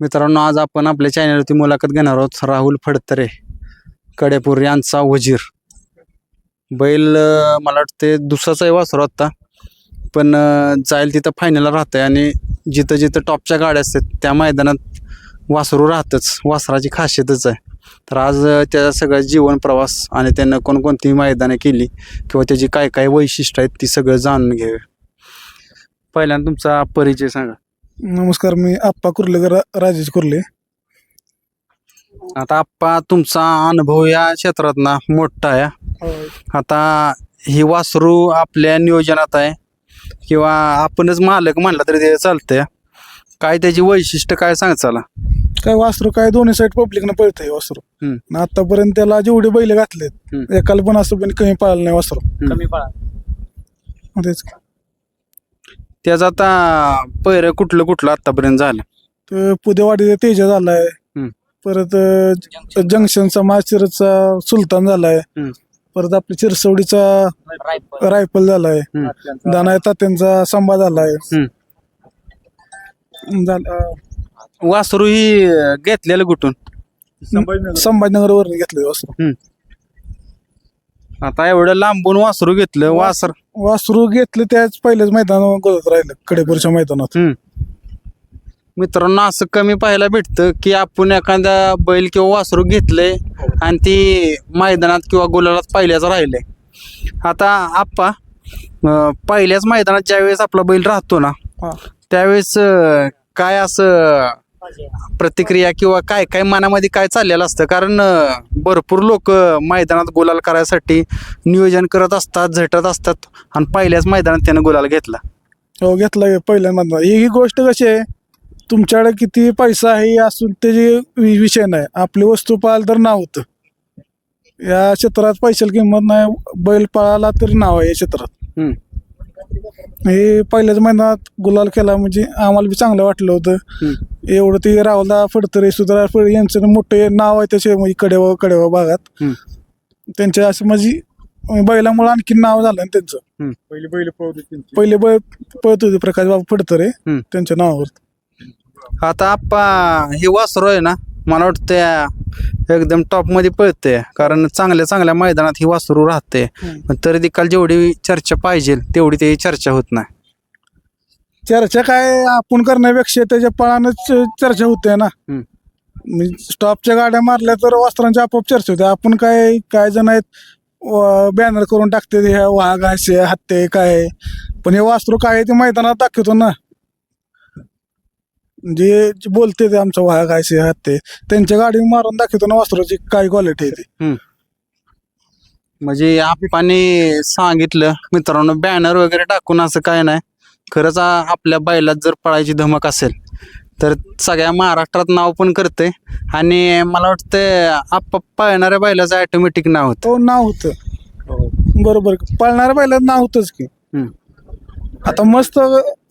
मित्रांनो आज आपण आपल्या चॅनलवरती मुलाखत घेणार आहोत. राहुल फडतरे कडेपूर यांचा वजीर. बैल मला वाटते दुसराच आहे वासरू आत्ता पण जाईल तिथं फायनलला आहे आणि जिथं जिथं टॉपच्या गाड्या असतात त्या मैदानात वासरू राहतच. वासराची खासियतच आहे. तर आज त्याचा सगळं जीवन प्रवास आणि त्यानं कोणकोणती मैदानं केली किंवा त्याची काय काय वैशिष्ट्य आहेत ती सगळं जाणून घ्यावे पहिल्यांदा तुमचा परिचय सांगा. नमस्कार मी आप्पा कुर्लेकर राजेश कुर्ले. आता आप्पा तुमचा अनुभव या क्षेत्रात ना मोठा आहे. आता ही वासरू आपल्या नियोजनात आहे. किंवा आपणच मालक म्हणला तरी ते चालतंय. काय त्याची वैशिष्ट्य काय सांग चला. काय वासरू काय दोन्ही साईड पब्लिकनं पळतंय वासरू. हम्म. आणि आतापर्यंत त्याला जेवढे बैल घातलेत हम्म. एकाला पण असं पण कमी पळालं नाही वासरू. कमी मग तेच त्याचं आता पहिरं कुठलं कुठलं आतापर्यंत झालं? तर पुदेवाडीचा तेजा झालाय. हम्म. परत अं, जंक्शनचा माशिरचा सुलतान झालाय. हम्म. परत आपल्या चिरसवडीचा रायफल झालाय. दाना तात्यांचा संभा झालाय. झाला वासरू ही अं, घेतलेलं कुठून? संभाजीनगर वरून घेतलंय वासरू. आता एवढं लांबून वासरू घेतलं वासर. वासरू घेतलं त्याच पहिल्याच मैदानावर गोदत राहिलं कडेपूरच्या मैदानात. मित्रांनो असं कमी पाहायला भेटतं की आपण एखादा बैल किंवा वासरू घेतलंय आणि ती मैदानात किंवा गुलालात पहिल्याच राहिलंय. आता आप्पा अं, पहिल्याच मैदानात ज्यावेळेस आपला बैल राहतो ना हा. त्यावेळेस अं, काय असं प्रतिक्रिया किंवा काय काय मनामध्ये काय चाललेलं असतं? कारण अं, भरपूर लोक मैदानात गुलाल करायसाठी नियोजन करत असतात झटत असतात आणि पहिल्याच मैदानात त्यानं गुलाल घेतला. हो घेतला पहिल्या मैदानात. ही ही गोष्ट कशी आहे? तुमच्याकडे किती पैसा आहे असून त्याची वि- विषय नाही. आपली वस्तू पाहाल तर नाव होतं. या क्षेत्रात पैशाला किंमत नाही बैल पळाला तर नाव आहे या क्षेत्रात. हम्म. हे पहिल्याच मैदानात गुलाल केला म्हणजे आम्हाला बी चांगलं वाटलं होतं. एवढं ते राहुलदा फडतरे सुधारा फड यांचं मोठे नाव आहे त्याचे म्हणजे कडेवा कडेवा भागात. त्यांच्या असं म्हणजे बैलामुळे आणखी नाव झालं ना त्यांचं. पहिले पहिले पळत पहिले बैल पळत होते प्रकाश बाबा फडतरे. त्यांच्या नावावर. आता आप्पा हे वासरू आहे ना मला वाटतं एकदम टॉपमध्ये पळते कारण चांगल्या चांगल्या मैदानात ही वासरू राहते. पण तरी देखील जेवढी चर्चा पाहिजे तेवढी ते चर्चा होत नाही. चर्चा काय आपण करण्यापेक्षा त्याच्या पळानच चर्चा होते ना. स्टॉपच्या गाड्या मारल्या तर वस्त्रांची आपोआप चर्चा होते. आपण काय काय जण आहेत बॅनर करून टाकते ह्या वाघ असे हत्ते काय. पण हे वास्त्र काय ते मैदानात दाखवतो ना. जे जे बोलते ते आमचं वाघ असे हत्ते त्यांच्या गाडी मारून दाखवतो ना वास्त्राची काय क्वालिटी आहे ती. म्हणजे आप्पाने सांगितलं मित्रांनो बॅनर वगैरे टाकून असं काय नाही. खरंच आ- आपल्या बैलात जर पळायची धमक असेल तर सगळ्या महाराष्ट्रात नाव पण करते आणि मला वाटतं आप्पा पळणाऱ्या बैलाचं ऑटोमॅटिक नाव होतं. तो नाव होतं. बरोबर. पळणाऱ्या पहिल्याच नाव होतंच की. हम्म. आता मस्त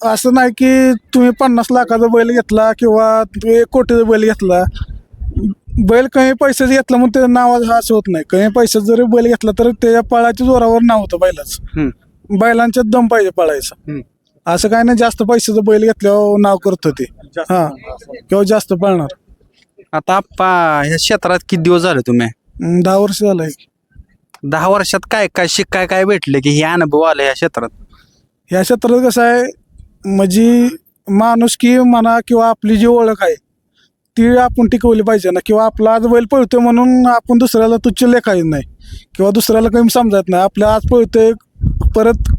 असं नाही की तुम्ही पन्नास लाखाचा बैल घेतला किंवा तुम्ही एक कोटीचा बैल घेतला. बैल कमी पैशाचा घेतला म्हणून त्याचं नाव असं होत नाही. कमी पैशाचा जरी बैल घेतला तर त्याच्या पळाच्या जोरावर नाव होतं बैलाचं. हम्म. बैलांच्यात दम पाहिजे पळायचं. असं काय नाही जास्त पैशाचं बैल घेतल्यावर नाव करतो ते हा. किंवा जास्त पळणार. आता आप्पा ह्या क्षेत्रात किती दिवस झाले तुम्ही? दहा वर्ष झालंय. दहा वर्षात काय काय शिकाय काय भेटले की हे अनुभव आले या क्षेत्रात? ह्या क्षेत्रात कसं आहे म्हणजे माणूस की म्हणा किंवा आपली जी ओळख आहे ती आपण टिकवली पाहिजे ना. किंवा आपला आज बैल पळतो म्हणून आपण दुसऱ्याला तुच्छ लेखायचं नाही. किंवा दुसऱ्याला काही समजत नाही. आपल्या आज पळतोय परत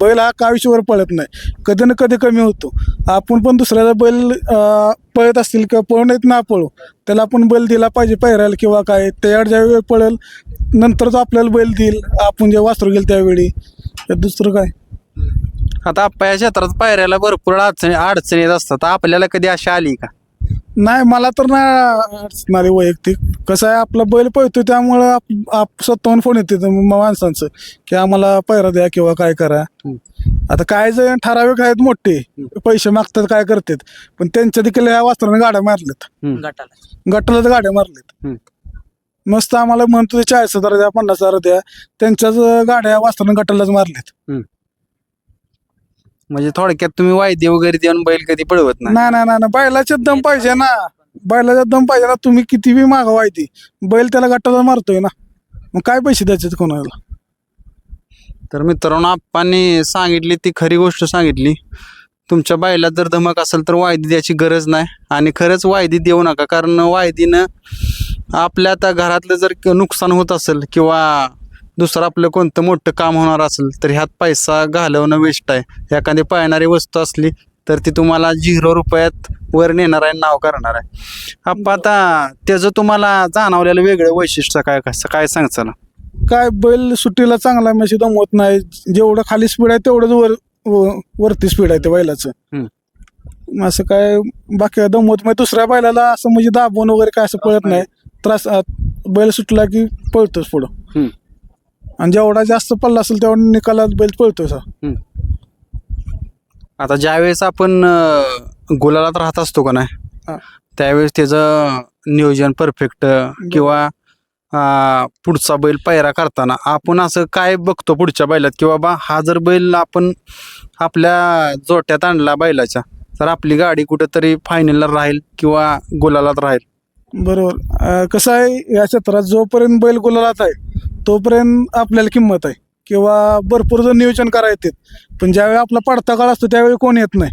बैल हा काविशीवर पळत नाही? कधी ना कधी कमी होतो. आपण पण दुसऱ्याला बैल पळत असतील किंवा पळून येत ना पळू त्याला आपण बैल दिला पाहिजे पहिरायला किंवा काय त्याच्यावर ज्यावेळी पळेल नंतर तो आपल्याला बैल देईल. आपण जे वासरू गेल त्यावेळी. दुसरं काय? आता आप्पा या क्षेत्रात पायऱ्याला भरपूर अडचणी अडचणी येत असतात. आपल्याला कधी अशी आली का? नाही मला तर नाही वैयक्तिक. कसं आहे आपला बैल पळतो त्यामुळं आप- आप स्वतःहून फोन येते म- माणसांचं. की आम्हाला पैरा द्या किंवा काय करा. आता काय जण ठराविक आहेत मोठे पैसे मागतात काय करतात. पण त्यांच्या देखील ह्या वास्त्राने गाड्या मारल्यात. गटालाच गाड्या मारल्यात. हम्म. मस्त आम्हाला म्हणतो ते चाळीस हजार द्या पन्नास हजार द्या. त्यांच्याच गाड्या वास्त्राने गटालाच मारल्यात. म्हणजे थोडक्यात तुम्ही वायदे वगैरे देऊन बैल कधी पळवत नाही. नाही नाही नाही नाही, बैलाचे दम पाहिजे ना. बैलाचा दम पाहिजे ना. तुम्ही किती बी मागावा आहे ती बैल त्याला गट्टाला मारतोय ना. मग काय पैसे द्यायचे कोणाला? तर मित्रांनो आप्पांनी सांगितली ती खरी गोष्ट सांगितली. तुमच्या बाईला जर धमक असेल तर वायदी द्यायची गरज नाही. आणि खरंच वायदी देऊ नका. कारण वायदीनं आपल्या आता घरातलं जर नुकसान होत असेल किंवा दुसरं आपलं कोणतं मोठं काम होणार असेल तर ह्यात पैसा घालवणं वेस्ट आहे. एखादी पाळणारी वस्तू असली तर ती तुम्हाला झिरो रुपयात वर नेणार आहे नाव करणार आहे. आप्पा आता त्याचं तुम्हाला जाणवलेलं वेगळं वैशिष्ट्य काय कसं काय सांगचाल काय बैल सुट्टीला चांगला म्हणजे दमवत नाही. जेवढं खाली स्पीड आहे तेवढंच वर वरती स्पीड आहे त्या बैलाचं. असं काय बाकी दमवत नाही दुसऱ्या बैलाला असं म्हणजे दाबून वगैरे काय असं पळत नाही. त्रास बैल सुटला की पळतोच पुढं. आणि जेवढा जास्त पल्ला असेल तेवढा निकालात बैल पळतोय सा आता ज्यावेळेस आपण अं, गुलालात राहत असतो का नाही हा. त्यावेळेस त्याचं नियोजन परफेक्ट किंवा अं, पुढचा बैल पायरा करताना आपण असं काय बघतो पुढच्या बैलात? की बाबा हा जर बैल आपण आपल्या जोट्यात आणला बैलाच्या तर आपली गाडी कुठेतरी फायनलला राहील किंवा गुलालात राहील? बरोबर. अं, कसं आहे या क्षेत्रात जोपर्यंत बैल गुलालात आहे तोपर्यंत आपल्याला किंमत आहे. किंवा भरपूर जण नियोजन करा येतात. पण ज्यावेळी आपला पडता काळ असतो त्यावेळी कोण येत नाही.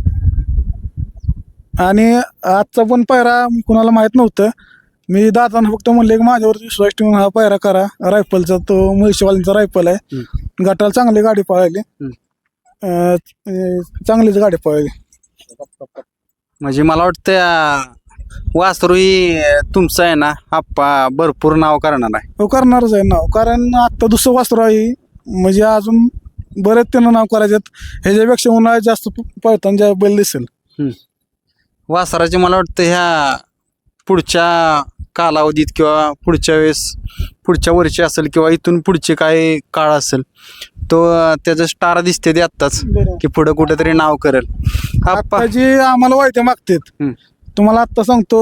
आणि आजचा पण पायरा कुणाला माहीत नव्हतं. मी दादांना फक्त म्हणले की माझ्यावरती विश्वास ठेवून हा पायरा करा. रायफलचा तो मुळशीवाल्यांचा रायफल आहे. गटाला चांगली गाडी पळायली हम्म. अं, अं, चांगलीच गाडी पळायली म्हणजे मला वाटतं वासरू ही तुमचं आहे ना आप्पा भरपूर नाव करणार आहे. हो करणारच आहे नाव. कारण आत्ता दुसरं वासरू आहे म्हणजे अजून बरेच त्यांना नाव करायच्यात ह्याच्यापेक्षा उन्हाळ्यात जास्त पळताना ज्या बैल दिसेल. वासराचे मला वाटतं ह्या पुढच्या कालावधीत किंवा पुढच्या वेळेस पुढच्या वर्षी असेल किंवा इथून पुढचे काय काळ असेल तो अं, त्याचं स्टार दिसते ते आत्ताच की पुढं कुठेतरी नाव करेल. आप्पा. आता जे आम्हाला वायदे मागतात. हम्म. तुम्हाला आत्ता सांगतो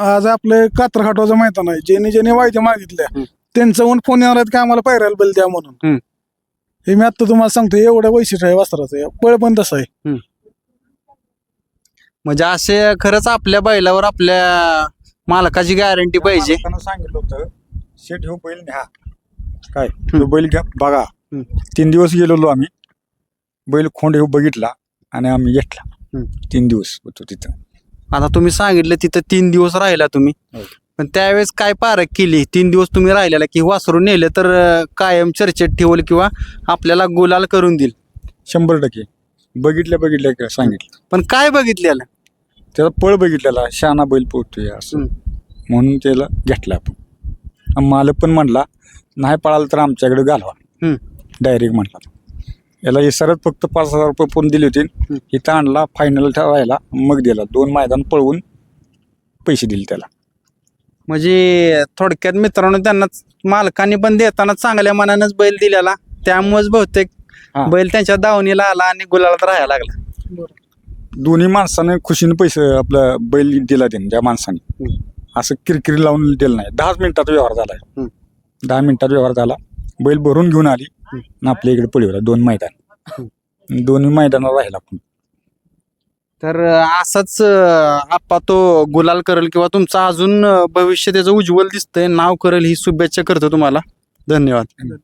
आज आपले कात्रखाटवाचं मैदान आहे. ज्याने ज्याने वायदे मागितल्या. त्यांचं ऊन फोन येणार आहेत की आम्हाला पायरायला बैल द्या म्हणून. हे मी आता तुम्हाला सांगतो एवढं वैशिष्ट्य आहे वस्त्राचं पळ पण तसं आहे. म्हणजे असे खरंच आपल्या बैलावर आपल्या मालकाची गॅरंटी पाहिजे. सांगितलं होतं शेट हो बैल न्या. काय? तो बैल घ्या बघा. तीन दिवस गेलेलो आम्ही. बैल खोंड हे बघितला आणि आम्ही घेतला. तीन दिवस होतो तिथं. आता तुम्ही सांगितलं तिथं तीन दिवस राहिला तुम्ही. हो. पण त्यावेळेस काय पारख केली? तीन दिवस तुम्ही राहिलेला की वासरू नेले तर अं, कायम चर्चेत ठेवलं किंवा आपल्याला गुलाल करून देईल? शंभर टक्के. बघितल्या बघितल्या का सांगितलं. पण काय बघितलेलं? त्याचा पळ बघितलेला शहाणा बैल पोहतोय असं. म्हणून त्याला घेतला आपण. आणि मालक पण म्हणला नाही पळाला तर आमच्याकडे घालवा. हम्म. डायरेक्ट म्हणला याला इसारत फक्त पाच हजार रुपये पण दिले होते. इथं आणला फायनल ठरायला मग दिला. दोन मैदान पळवून पैसे दिले त्याला. म्हणजे थोडक्यात मित्रांनो त्यांना मालकांनी पण देताना चांगल्या मनानंच बैल दिलेला. त्यामुळेच बहुतेक हा. बैल त्यांच्या दावणीला आला आणि गुलालात राहायला लागला. दोन्ही माणसाने खुशीने पैसे आपला बैल दिला त्यांनी त्या माणसाने. असं किरकिरी लावून दिलं नाही. दहाच मिनिटाचा व्यवहार झाला. हम्म. दहा मिनिटात व्यवहार झाला. बैल भरून घेऊन आली. आणि आपल्या इकडे पळवला. दोन मैदान. दोन्ही मैदानावर राहिला आपण. तर असाच आपा आप्पा तो गुलाल करेल किंवा तुमचं अजून भविष्य त्याचं उज्ज्वल दिसतंय. नाव करेल ही शुभेच्छा करतो तुम्हाला. धन्यवाद.